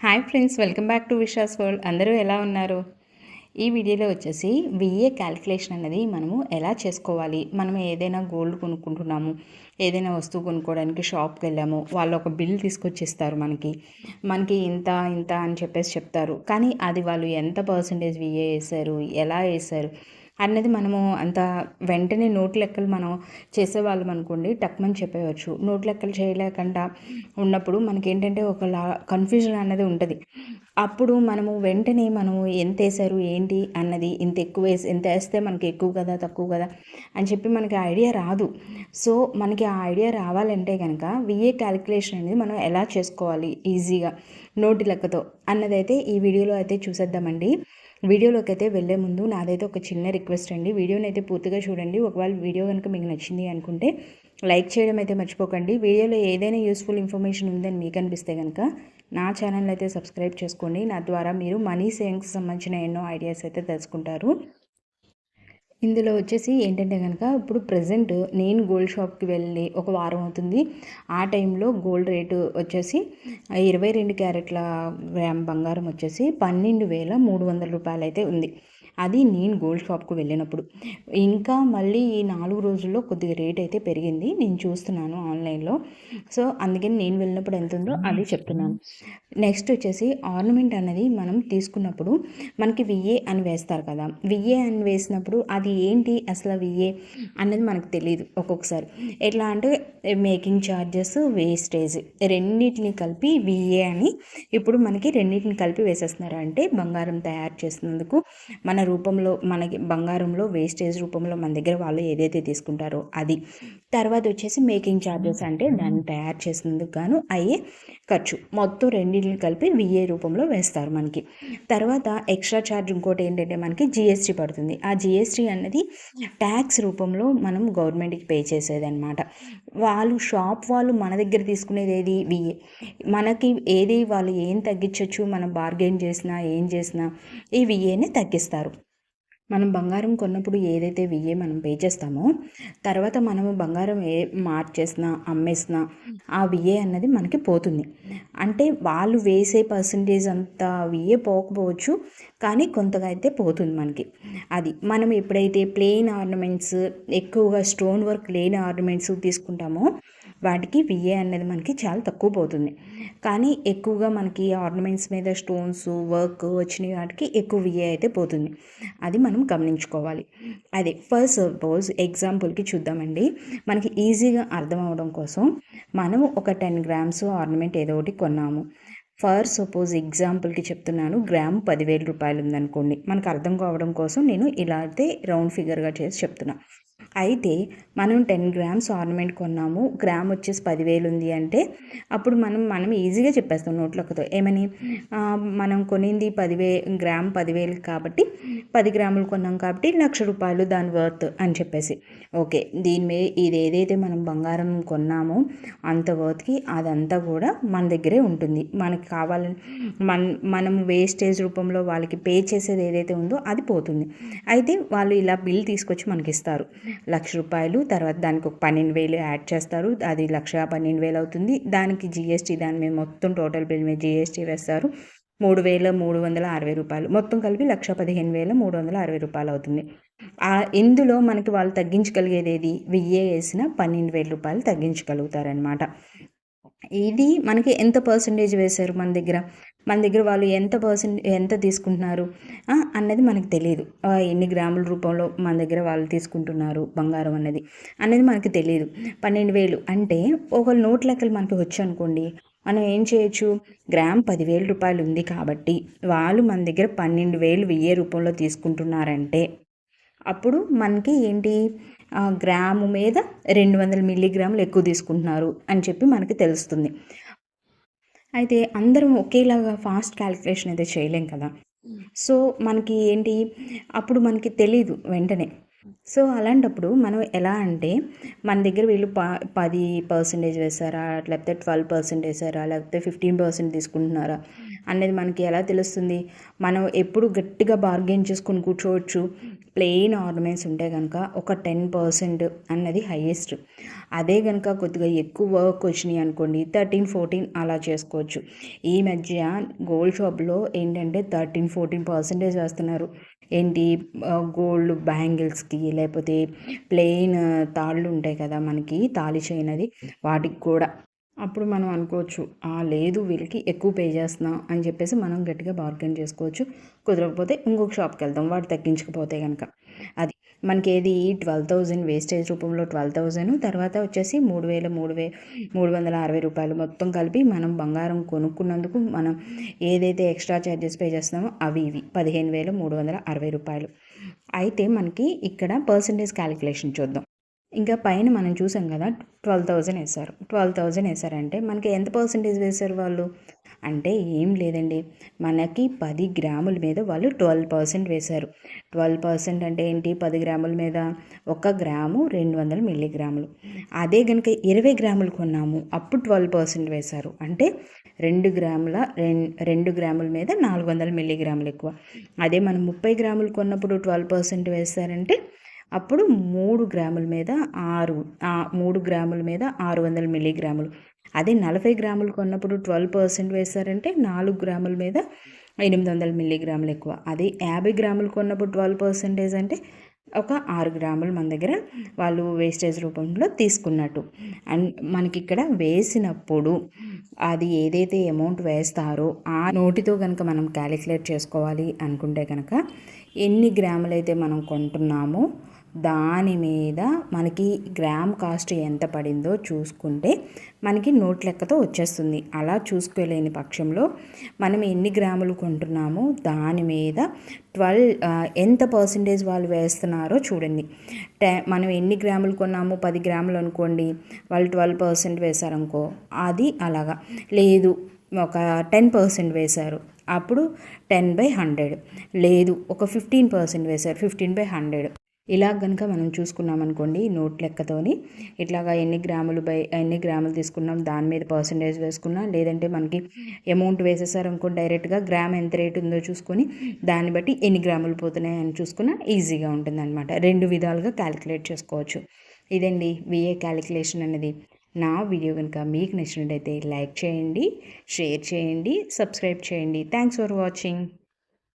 Hi friends welcome back to Vishas world. అందరూ ఎలా ఉన్నారు? ఈ వీడియోలో వచ్చేసి విఏ క్యాలిక్యులేషన్ అనేది మనము ఎలా చేసుకోవాలి? మనం ఏదైనా గోల్డ్ కొనుక్కుంటున్నాము ఏదైనా వస్తువు కొనుక్కోవడానికి షాప్కి వెళ్ళాము వాళ్ళు ఒక బిల్ తీసుకొచ్చిస్తారు మనకి. మనకి ఇంత ఇంత అని చెప్పేసి చెప్తారు. కానీ అది వాళ్ళు ఎంత పర్సంటేజ్ విఏ వేశారు ఎలా వేశారు అన్నది మనము అంత వెంటనే నోట్ లెక్కలు మనం చేసేవాళ్ళం అనుకోండి టక్మని చెప్పేయచ్చు. నోట్ లెక్కలు చేయలేకుండా ఉన్నప్పుడు మనకి ఏంటంటే ఒకలా కన్ఫ్యూజన్ అన్నది ఉంటుంది. అప్పుడు మనము వెంటనే మనము ఎంత వేసారు ఏంటి అన్నది ఇంత ఎక్కువ వేసి ఎంత వేస్తే మనకి ఎక్కువ కదా తక్కువ కదా అని చెప్పి మనకి ఐడియా రాదు. సో మనకి ఆ ఐడియా రావాలంటే కనుక విఏ క్యాలిక్యులేషన్ అనేది మనం ఎలా చేసుకోవాలి ఈజీగా నోటి లెక్కతో? అన్నదైతే ఈ వీడియోలో అయితే చూసేద్దామండి. వీడియోలోకి అయితే వెళ్ళే ముందు నాదైతే ఒక చిన్న రిక్వెస్ట్ అండి. వీడియోని అయితే పూర్తిగా చూడండి. ఒకవేళ వీడియో కనుక మీకు నచ్చింది అనుకుంటే లైక్ చేయడం అయితే మర్చిపోకండి. వీడియోలో ఏదైనా యూస్ఫుల్ ఇన్ఫర్మేషన్ ఉందని మీకు అనిపిస్తే కనుక నా ఛానల్ అయితే సబ్స్క్రైబ్ చేసుకోండి. నా ద్వారా మీరు మనీ సేవింగ్స్ సంబంధించిన ఎన్నో ఐడియాస్ అయితే తెలుసుకుంటారు. ఇందులో వచ్చేసి ఏంటంటే కనుక ఇప్పుడు ప్రజెంట్ నేను గోల్డ్ షాప్కి వెళ్ళి ఒక వారం అవుతుంది. ఆ టైంలో గోల్డ్ రేటు వచ్చేసి ఇరవై రెండు క్యారెట్ల గ్రామ్ బంగారం వచ్చేసి పన్నెండు వేల మూడు వందల రూపాయలు అయితే ఉంది. అది నేను గోల్డ్ షాప్కు వెళ్ళినప్పుడు. ఇంకా మళ్ళీ ఈ నాలుగు రోజుల్లో కొద్దిగా రేట్ అయితే పెరిగింది. నేను చూస్తున్నాను ఆన్లైన్లో సో అందుకని నేను వెళ్ళినప్పుడు ఎంత ఉందో అది చెప్తున్నాను. నెక్స్ట్ వచ్చేసి ఆర్నమెంట్ అనేది మనం తీసుకున్నప్పుడు మనకి విఏ అని వేస్తారు కదా. విఏ అని వేసినప్పుడు అది ఏంటి అసలు విఏ అనేది మనకు తెలియదు ఒక్కొక్కసారి. ఎట్లా అంటే మేకింగ్ ఛార్జెస్ వేస్టేజ్ రెండింటిని కలిపి విఏ అని ఇప్పుడు మనకి రెండింటిని కలిపి వేసేస్తున్నారు. అంటే బంగారం తయారు చేసినందుకు మన రూపంలో మనకి బంగారంలో వేస్టేజ్ రూపంలో మన దగ్గర వాళ్ళు ఏదైతే తీసుకుంటారో అది. తర్వాత వచ్చేసి మేకింగ్ ఛార్జెస్ అంటే దాన్ని తయారు చేసినందుకు గాను అయ్యే ఖర్చు. మొత్తం రెండింటిని కలిపి విఏ రూపంలో వేస్తారు మనకి. తర్వాత ఎక్స్ట్రా ఛార్జ్ ఇంకోటి ఏంటంటే మనకి జిఎస్టీ పడుతుంది. ఆ జిఎస్టీ అన్నది ట్యాక్స్ రూపంలో మనం గవర్నమెంట్కి పే చేసేది అనమాట వాళ్ళు షాప్ వాళ్ళు మన దగ్గర తీసుకునేది ఏది? విఏ మనకి ఏది వాళ్ళు ఏం తగ్గించవచ్చు మనం బార్గెన్ చేసినా ఏం చేసినా ఈ విఏని తగ్గిస్తారు. మనం బంగారం కొన్నప్పుడు ఏదైతే విఏ మనం పే చేస్తామో తర్వాత మనము బంగారం ఏ మార్చేసినా అమ్మేసినా ఆ విఏ అన్నది మనకి పోతుంది. అంటే వాళ్ళు వేసే పర్సంటేజ్ అంతా విఏ పోకపోవచ్చు కానీ కొంతగా అయితే పోతుంది మనకి. అది మనం ఎప్పుడైతే ప్లెయిన్ ఆర్నమెంట్స్ ఎక్కువగా స్టోన్ వర్క్ లేని ఆర్నమెంట్స్ తీసుకుంటామో వాటికి విఏ అనేది మనకి చాలా తక్కువ పోతుంది. కానీ ఎక్కువగా మనకి ఆర్నమెంట్స్ మీద స్టోన్స్ వర్క్ వచ్చిన వాటికి ఎక్కువ విఏ అయితే పోతుంది. అది మనం గమనించుకోవాలి. అదే ఫస్ట్ సపోజ్ ఎగ్జాంపుల్కి చూద్దామండి. మనకి ఈజీగా అర్థం అవడం కోసం మనం ఒక టెన్ గ్రామ్స్ ఆర్నమెంట్ ఏదో ఒకటి కొన్నాము. ఫర్ సపోజ్ ఎగ్జాంపుల్కి చెప్తున్నాను గ్రామ్ పదివేల రూపాయలు ఉందనుకోండి మనకు అర్థం కావడం కోసం నేను ఇలా అయితే రౌండ్ ఫిగర్గా చేసి చెప్తున్నాను అయితే మనం టెన్ గ్రామ్స్ ఆర్నమెంట్ కొన్నాము. గ్రామ్ వచ్చేసి పదివేలు ఉంది అంటే అప్పుడు మనం మనం ఈజీగా చెప్పేస్తాం నోట్లకతో. ఏమని? మనం కొనింది పదివే గ్రామ్ పదివేలు కాబట్టి పది గ్రాములు కొన్నాం కాబట్టి లక్ష రూపాయలు దాని వర్త్ అని చెప్పేసి. ఓకే దీని మీద ఇది ఏదైతే మనం బంగారం కొన్నామో అంత వర్త్కి అదంతా కూడా మన దగ్గరే ఉంటుంది. మనకి కావాలని మన మనం వేస్టేజ్ రూపంలో వాళ్ళకి పే చేసేది ఏదైతే ఉందో అది పోతుంది. అయితే వాళ్ళు ఇలా బిల్ తీసుకొచ్చి మనకి ఇస్తారు లక్ష రూపాయలు తర్వాత దానికి ఒక పన్నెండు వేలు యాడ్ చేస్తారు. అది లక్ష పన్నెండు వేలు అవుతుంది. దానికి జిఎస్టీ దాని మీద మొత్తం టోటల్ బిల్ మీద జిఎస్టీ వేస్తారు. మూడు వేల మూడు వందల అరవై రూపాయలు. మొత్తం కలిపి లక్ష పదిహేను వేల మూడు వందల అరవై రూపాయలు అవుతుంది. ఇందులో మనకి వాళ్ళు తగ్గించగలిగేది ఏది? వెయ్యి వేసిన పన్నెండు వేల రూపాయలు తగ్గించగలుగుతారనమాట ఇది మనకి ఎంత పర్సంటేజ్ వేశారు మన దగ్గర? మన దగ్గర వాళ్ళు ఎంత పర్సెంట్ ఎంత తీసుకుంటున్నారు? అన్నది మనకు తెలియదు ఎన్ని గ్రాముల రూపంలో మన దగ్గర వాళ్ళు తీసుకుంటున్నారు బంగారం అన్నది అనేది మనకి తెలియదు పన్నెండు వేలు అంటే ఒక నోట్ లెక్కలు మనకి వచ్చనుకోండి. మనం ఏం చేయొచ్చు? గ్రామ్ పదివేల రూపాయలు ఉంది కాబట్టి వాళ్ళు మన దగ్గర పన్నెండు వేలు వెయ్యే రూపంలో తీసుకుంటున్నారంటే అప్పుడు మనకి ఏంటి? గ్రాము మీద రెండు వందల మిల్లీగ్రాములు ఎక్కువ తీసుకుంటున్నారు అని చెప్పి మనకి తెలుస్తుంది. అయితే అందరం ఒకేలాగా ఫాస్ట్ క్యాలిక్యులేషన్ అయితే చేయలేం కదా. సో మనకి ఏంటి? అప్పుడు మనకి తెలీదు వెంటనే. సో అలాంటప్పుడు మనం ఎలా అంటే మన దగ్గర వీళ్ళు ప పది పర్సెంటేజ్ వేస్తారా లేకపోతే ట్వెల్వ్ పర్సెంట్ వేసారా లేకపోతే ఫిఫ్టీన్ పర్సెంట్ తీసుకుంటున్నారా అనేది మనకి ఎలా తెలుస్తుంది? మనం ఎప్పుడు గట్టిగా బార్గెన్ చేసుకుని కూర్చోవచ్చు. ప్లెయిన్ ఆర్నమెంట్స్ ఉంటే కనుక ఒక టెన్ పర్సెంట్ అన్నది హైయెస్ట్ అదే కనుక కొద్దిగా ఎక్కువ వర్క్ వచ్చినాయి అనుకోండి థర్టీన్ ఫోర్టీన్ అలా చేసుకోవచ్చు. ఈ మధ్య గోల్డ్ షాప్లో ఏంటంటే థర్టీన్ ఫోర్టీన్ పర్సెంటేజ్ వేస్తున్నారు. ఏంటి గోల్డ్ బ్యాంగిల్స్కి లేకపోతే ప్లెయిన్ తాళ్ళు ఉంటాయి కదా మనకి తాళి చేయనది వాటికి కూడా. అప్పుడు మనం అనుకోవచ్చు లేదు వీళ్ళకి ఎక్కువ పే చేస్తున్నాం అని చెప్పేసి మనం గట్టిగా బార్గెన్ చేసుకోవచ్చు. కుదరకపోతే ఇంకొక షాప్కి వెళ్దాం వాడు తగ్గించకపోతే కనుక అది మనకి ఏది ట్వెల్వ్ థౌజండ్ వేస్టేజ్ రూపంలో ట్వెల్వ్ థౌజండ్ తర్వాత వచ్చేసి మూడు వేల మూడు వే మూడు వందల అరవై రూపాయలు మొత్తం కలిపి మనం బంగారం కొనుక్కున్నందుకు మనం ఏదైతే ఎక్స్ట్రా ఛార్జెస్ పే చేస్తామో అవి ఇవి పదిహేను వేల మూడు వందల అరవై రూపాయలు. అయితే మనకి ఇక్కడ పర్సంటేజ్ క్యాలిక్యులేషన్ చూద్దాం. ఇంకా పైన మనం చూసాం కదా ట్వెల్వ్ థౌజండ్ వేశారు. ట్వెల్వ్ థౌజండ్ వేశారంటే మనకి ఎంత పర్సంటేజ్ వేశారు వాళ్ళు? అంటే ఏం లేదండి. మనకి పది గ్రాముల మీద వాళ్ళు ట్వెల్వ్ పర్సెంట్ వేశారు. ట్వెల్వ్ పర్సెంట్ అంటే ఏంటి? పది గ్రాముల మీద ఒక గ్రాము రెండు వందల మిల్లీగ్రాములు. అదే కనుక ఇరవై గ్రాములు కొన్నాము అప్పుడు ట్వెల్వ్ పర్సెంట్ వేశారు. అంటే రెండు గ్రాముల రెండు గ్రాముల మీద నాలుగు వందల మిల్లీగ్రాములు ఎక్కువ. అదే మనం ముప్పై గ్రాములు కొన్నప్పుడు ట్వెల్వ్ పర్సెంట్ వేస్తారంటే అప్పుడు మూడు గ్రాముల మీద ఆరు మూడు గ్రాముల మీద ఆరు వందల మిల్లీగ్రాములు. అదే నలభై గ్రాములు కొన్నప్పుడు ట్వెల్వ్ పర్సెంట్ వేశారంటే నాలుగు గ్రాముల మీద ఎనిమిది వందల మిల్లీగ్రాములు ఎక్కువ. అదే యాభై గ్రాములు కొన్నప్పుడు ట్వెల్వ్ పర్సెంటేజ్ అంటే ఒక ఆరు గ్రాములు మన దగ్గర వాళ్ళు వేస్టేజ్ రూపంలో తీసుకున్నట్టు. అండ్ మనకి ఇక్కడ వేసినప్పుడు అది ఏదైతే అమౌంట్ వేస్తారో ఆ నోటితో కనుక మనం క్యాలిక్యులేట్ చేసుకోవాలి అనుకుంటే కనుక ఎన్ని గ్రాములు అయితే మనం కొంటున్నామో దాని మీద మనకి గ్రామ్ కాస్ట్ ఎంత పడిందో చూసుకుంటే మనకి నోట్ లెక్కతో వచ్చేస్తుంది. అలా చూసుకోలేని పక్షంలో మనం ఎన్ని గ్రాములు కొంటున్నామో దాని మీద ట్వెల్వ్ ఎంత పర్సంటేజ్ వాళ్ళు వేస్తున్నారో చూడండి. టె మనం ఎన్ని గ్రాములు కొన్నామో పది గ్రాములు అనుకోండి వాళ్ళు ట్వెల్వ్ పర్సెంట్ వేశారనుకో అది అలాగా. లేదు ఒక టెన్ పర్సెంట్ వేశారు అప్పుడు టెన్ బై హండ్రెడ్. లేదు ఒక ఫిఫ్టీన్ పర్సెంట్ వేశారు ఫిఫ్టీన్ బై హండ్రెడ్. ఇలా కనుక మనం చూసుకున్నాం అనుకోండి నోట్ లెక్కతోని ఇట్లాగా ఎన్ని గ్రాములు బై ఎన్ని గ్రాములు తీసుకున్నాం దాని మీద పర్సంటేజ్ వేసుకున్నా లేదంటే మనకి అమౌంట్ వేసేసారు అనుకో డైరెక్ట్గా గ్రామ్ ఎంత రేట్ ఉందో చూసుకొని దాన్ని బట్టి ఎన్ని గ్రాములు పోతున్నాయి అని చూసుకున్నా ఈజీగా ఉంటుందన్నమాట. రెండు విధాలుగా క్యాలిక్యులేట్ చేసుకోవచ్చు. ఇదండి విఏ క్యాలిక్యులేషన్ అనేది. నా వీడియో కనుక మీకు నచ్చినట్టయితే లైక్ చేయండి షేర్ చేయండి సబ్స్క్రైబ్ చేయండి. Thanks for watching